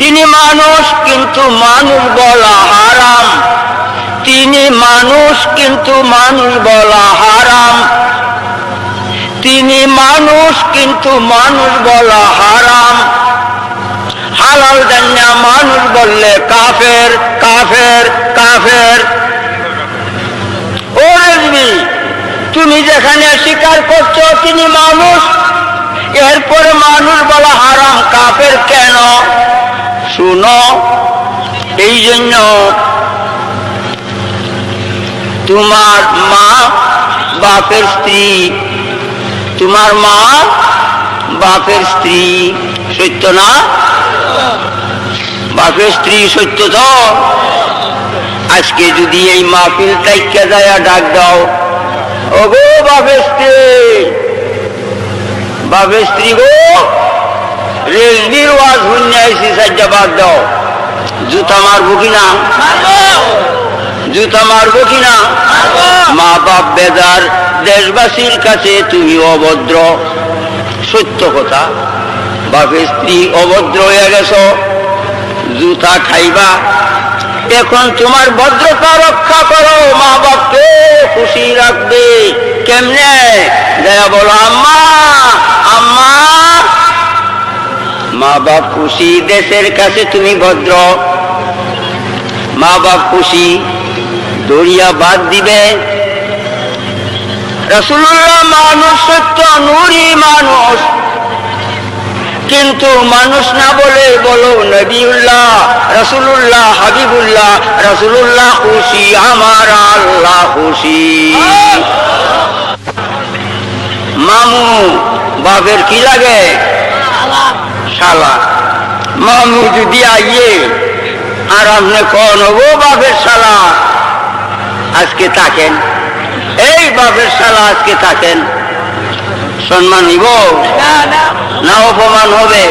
তিনি মানুষ, কিন্তু মানুষ বলা হারাম। তিনি মানুষ, কিন্তু মানুষ বলা হারাম। তিনি মানুষ, কিন্তু মানুষ বলা হারাম। হালাল জান্না মানুষ বললে কাফের কাফের কাফের। ও রেজবি তুমি যেখানে স্বীকার করছ তিনি মানুষ। এরপরে মানুষ বলা হারাম, কাফের কেন? শুনো, এই জন্য তোমার মা বাপের স্ত্রী, তোমার মা বাপের স্ত্রী সত্য না? বাপের স্ত্রী সত্য তো? আজকে যদি এই মাহফিল তাইকা যায় ডাক দাও। ও গো বাপের স্ত্রী বাপের স্ত্রী গো রেলবির ওয়াজ শুনে আইসি সাজ্জা বাদ দাও। জুতা মারবো কিনা জুতা মারবো কিনা মা বাপ বেদার দেশবাসীর কাছে তুমি অভদ্র। সত্য কথা বাপের স্ত্রী অভদ্র হয়ে গেছ। জুতা খাইবা। এখন তোমার ভদ্রতা রক্ষা করো মা বাপকে খুশি রাখবে। কেমনে? দয়া বলো আম্মা আম্মা। বাপ খুশি? দেশের কাছে তুমি ভদ্র। মা বাপ খুশি? দরিয়া বাদ দিবে। রসুল্লাহ মানুষ সত্য, নুরি মানুষ। কিন্তু মানুষ না বলে বলো নবীউল্লাহ রসুল্লাহ হাবিবুল্লাহ রসুল্লাহ খুশি, আমার আল্লাহ খুশি। মামু, বাপের কি লাগে? শালা। মামু যদি আইয়ে আর আপনি কন? ও বাপের শালা। আজকে থাকেন। এই বাপের শালা আজকে থাকেন। সম্মান নিব? না অপমান হবে?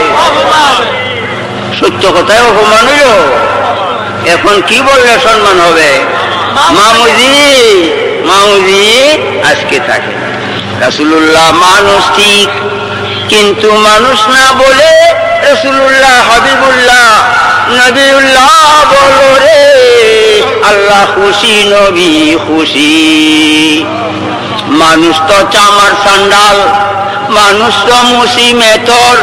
সত্য কথায় অপমান হইল? এখন কি বললে সম্মান হবে? মামুজি। মামুজি আজকে থাকে রাসুল্লাহ মানুষ ঠিক কিন্তু মানুষ না বলে রসুল্লাহ, হাবিবুল্লাহ, নবীউল্লাহ বলো রে, আল্লাহ খুশি, নবী খুশি। মানুষ তো চামার সান্ডাল, মানুষ তো মুসি মেতর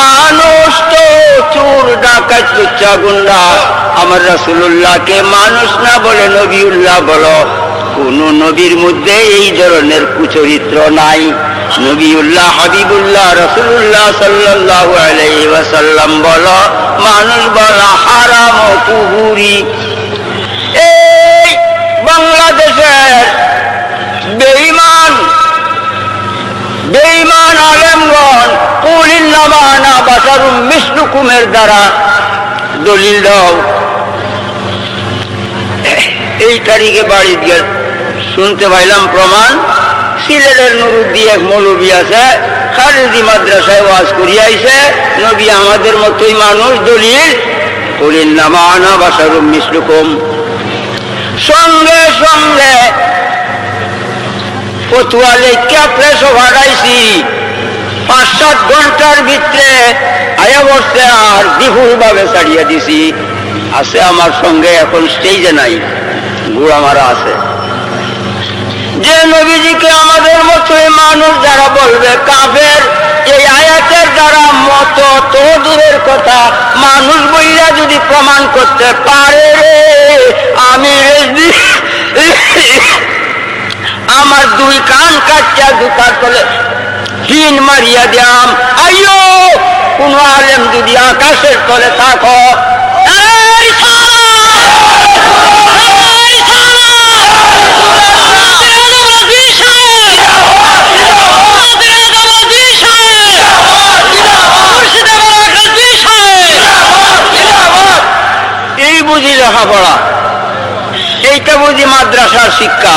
মানুষ তো চোর, ডাকাত, লুচ্চা, গুন্ডা। আমার রসুল্লাহকে মানুষ না বলে নবীউল্লাহ বলো, কোন নবীর মধ্যে এই ধরনের কুচরিত্র নাই। নবীউল্লাহ, হাবিবুল্লাহ রসুল্লাহ সাল্লাহ আলাইহি ওয়াসাল্লাম বলো মানুষ বলা হারাম কুহুরি। এই বাংলাদেশের বেঈমান বেঈমান আলেমগণ কুলিল্লামানা বাসারুম মিসলুকুমের দ্বারা দলিল দাও। এই তারিখে বাড়ি দিয়ে শুনতে পাইলাম প্রমাণ। সিলেটের নুরুদ্দি এক মৌলবী আছে খারেদি মাদ্রাসায় ওয়াজ করিয়াইছে, নবী আমাদের মতোই মানুষ, দলিল। কুলিল্লামানা বাসারুম মিসলুকুম। সঙ্গে সঙ্গে ফতুয়া লেখা প্রেস ভাড়াইছি পাঁচ সাত ঘণ্টার ভিতরে আয়া বসতে আর বিপুল ভাবে ছাড়িয়ে দিছি। আছে আমার সঙ্গে এখন স্টেজে নাই, গুড়া মারা আছে। যে নবীজিকে আমাদের মতোই মানুষ যারা বলবে কাফের, এই আয়াতের দ্বারা মত তো দূরের কথা। মানুষ বইরা যদি প্রমাণ করতে পারে আমি আমার দুই কান কাটটা জুতার তলে হিন মারিয়া দিয়াম। আইয়ো, কোন আলেম যদি আকাশের তলে থাকো। শিক্ষা